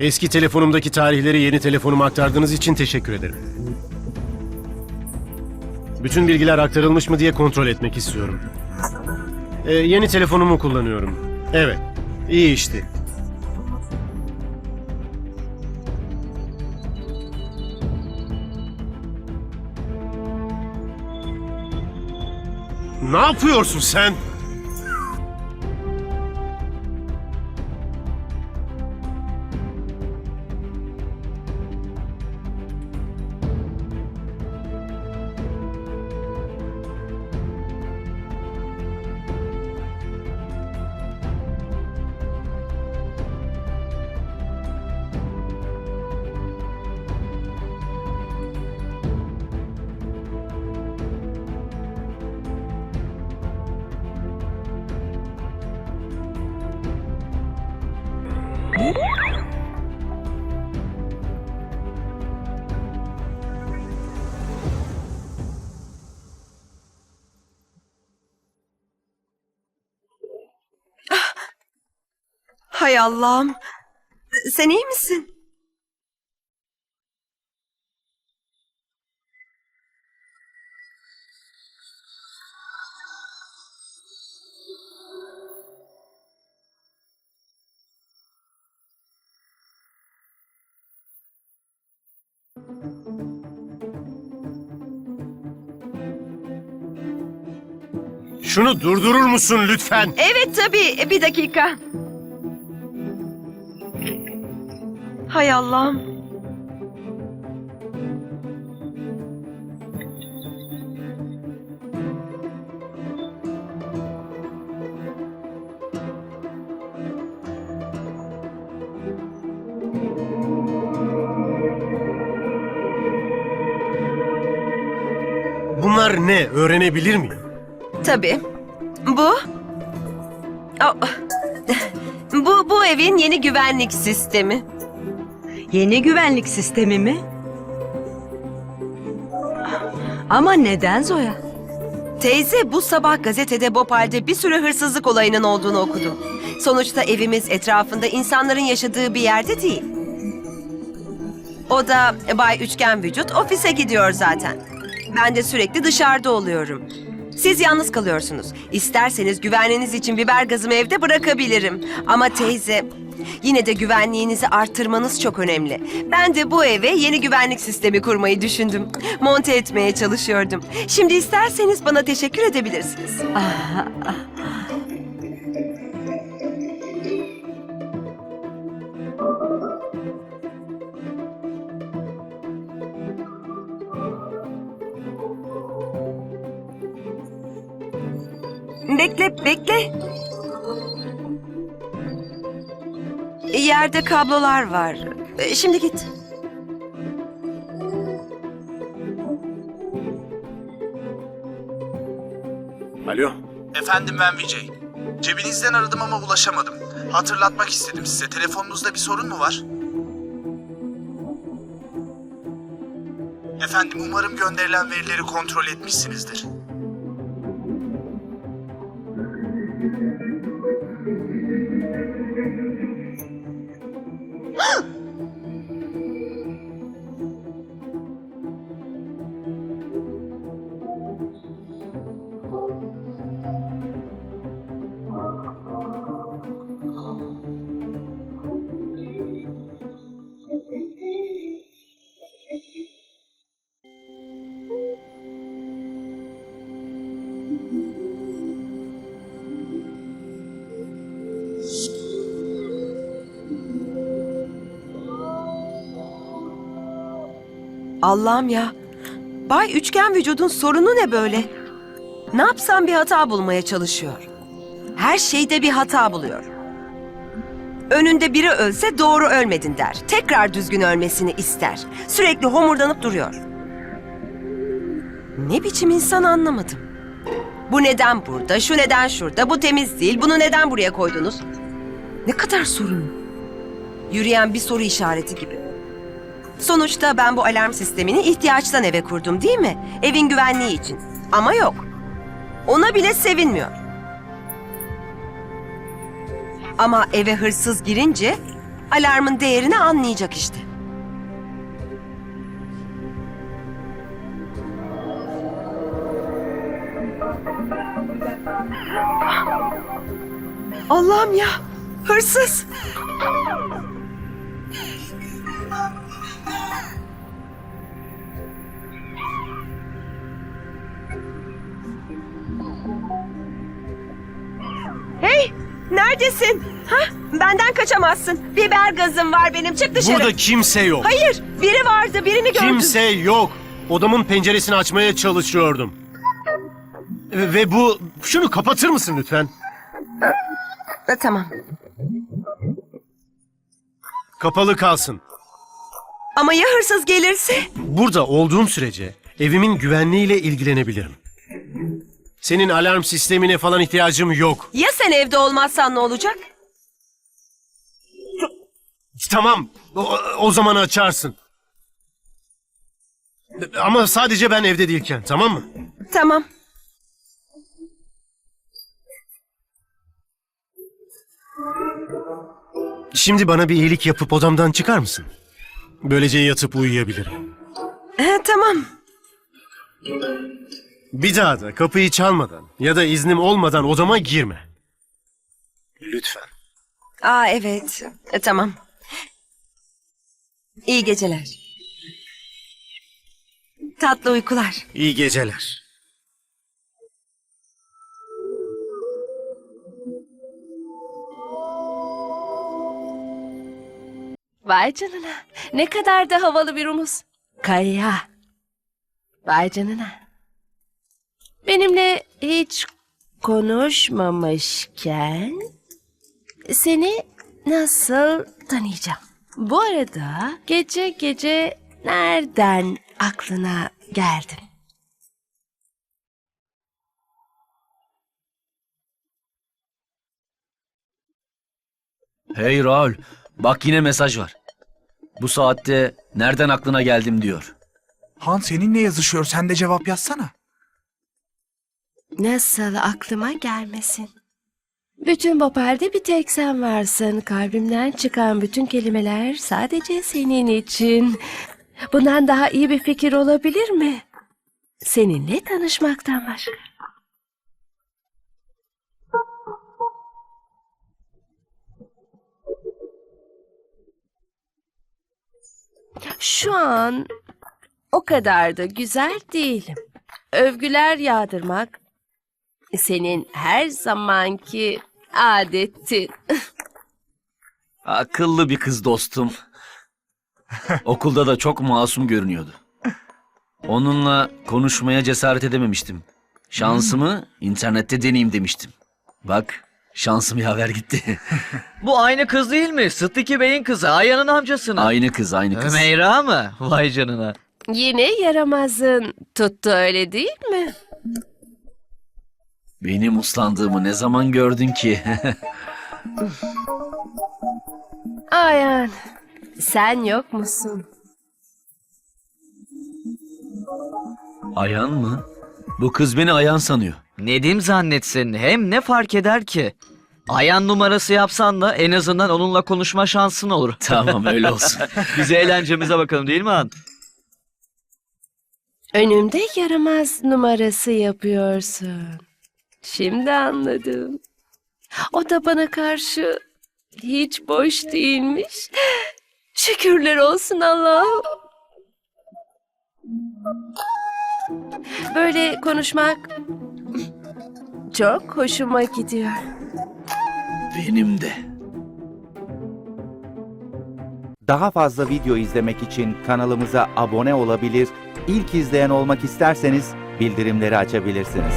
Eski telefonumdaki tarihleri yeni telefonuma aktardığınız için teşekkür ederim. Bütün bilgiler aktarılmış mı diye kontrol etmek istiyorum. Ee, yeni telefonumu kullanıyorum. Evet, iyi işti. Ne yapıyorsun sen? Hay Allah'ım. Sen iyi misin? Şunu durdurur musun lütfen? Evet tabii. Bir dakika. Hay Allah'ım. Bunlar ne? Öğrenebilir miyim? Tabii. Bu... Oh. Bu, bu evin yeni güvenlik sistemi. Yeni güvenlik sistemi mi? Ama neden Zoya? Teyze bu sabah gazetede Bopal'de bir sürü hırsızlık olayının olduğunu okudum. Sonuçta evimiz etrafında insanların yaşadığı bir yerde değil. O da Bay Üçgen Vücut ofise gidiyor zaten. Ben de sürekli dışarıda oluyorum. Siz yalnız kalıyorsunuz. İsterseniz güvenliğiniz için biber gazımı evde bırakabilirim. Ama teyze yine de güvenliğinizi arttırmanız çok önemli. Ben de bu eve yeni güvenlik sistemi kurmayı düşündüm. Monte etmeye çalışıyordum. Şimdi isterseniz bana teşekkür edebilirsiniz. Ah, ah. Yerde kablolar var. E, Şimdi git. Alo. Efendim ben Vijay. Cebinizden aradım ama ulaşamadım. Hatırlatmak istedim size. Telefonunuzda bir sorun mu var? Efendim umarım gönderilen verileri kontrol etmişsinizdir. Allah'ım ya. Bay Üçgen Vücudun sorunu ne böyle? Ne yapsam bir hata bulmaya çalışıyor. Her şeyde bir hata buluyor. Önünde biri ölse doğru ölmedin der. Tekrar düzgün ölmesini ister. Sürekli homurdanıp duruyor. Ne biçim insan anlamadım. Bu neden burada, şu neden şurada, bu temiz değil, bunu neden buraya koydunuz? Ne kadar sorun. Yürüyen bir soru işareti gibi. Sonuçta ben bu alarm sistemini ihtiyaçtan eve kurdum değil mi? Evin güvenliği için. Ama yok. Ona bile sevinmiyor. Ama eve hırsız girince alarmın değerini anlayacak işte. Allah'ım ya, hırsız. Neredesin? Ha? Benden kaçamazsın. Biber gazım var benim. Çık dışarı. Burada kimse yok. Hayır, biri vardı. Birini gördüm. Kimse yok. Odamın penceresini açmaya çalışıyordum. Ve ve bu... Şunu kapatır mısın lütfen? Ha, tamam. Kapalı kalsın. Ama ya hırsız gelirse? Burada olduğum sürece evimin güvenliğiyle ilgilenebilirim. Senin alarm sistemine falan ihtiyacım yok. Ya sen evde olmazsan ne olacak? Tamam, o, o zaman açarsın. Ama sadece ben evde değilken, tamam mı? Tamam. Şimdi bana bir iyilik yapıp odamdan çıkar mısın? Böylece yatıp uyuyabilirim. Ha, tamam. Bir daha da kapıyı çalmadan ya da iznim olmadan odama girme. Lütfen. Aa evet. E, tamam. İyi geceler. Tatlı uykular. İyi geceler. Vay canına. Ne kadar da havalı bir omuz. Kaya. Vay canına. Benimle hiç konuşmamışken seni nasıl tanıyacağım? Bu arada gece gece nereden aklına geldin? Hey Raul, bak yine mesaj var. Bu saatte nereden aklına geldim diyor. Han seninle yazışıyor. Sen de cevap yazsana. Nasıl aklıma gelmesin? Bütün Bopal'de bir tek sen varsın. Kalbimden çıkan bütün kelimeler sadece senin için. Bundan daha iyi bir fikir olabilir mi? Seninle tanışmaktan başka. Şu an o kadar da güzel değilim. Övgüler yağdırmak senin her zamanki adetin. Akıllı bir kız dostum. Okulda da çok masum görünüyordu. Onunla konuşmaya cesaret edememiştim. Şansımı internette deneyeyim demiştim. Bak, şansım yaver gitti. Bu aynı kız değil mi? Sıddıki Bey'in kızı. Aya'nın amcasının. aynı kız, aynı kız. Meyra mı? Vay canına. Yine yaramazın tuttu öyle değil mi? Benim uslandığımı ne zaman gördün ki? Ayan sen yok musun? Ayan mı? Bu kız beni ayan sanıyor. Nedim zannetsin. Hem ne fark eder ki? Ayan numarası yapsan da en azından onunla konuşma şansın olur. Tamam öyle olsun. Biz eğlencemize bakalım değil mi Han? Önümde yaramaz numarası yapıyorsun. Şimdi anladım. O da bana karşı hiç boş değilmiş. Şükürler olsun Allah'ım. Böyle konuşmak çok hoşuma gidiyor. Benim de. Daha fazla video izlemek için kanalımıza abone olabilir, ilk izleyen olmak isterseniz bildirimleri açabilirsiniz.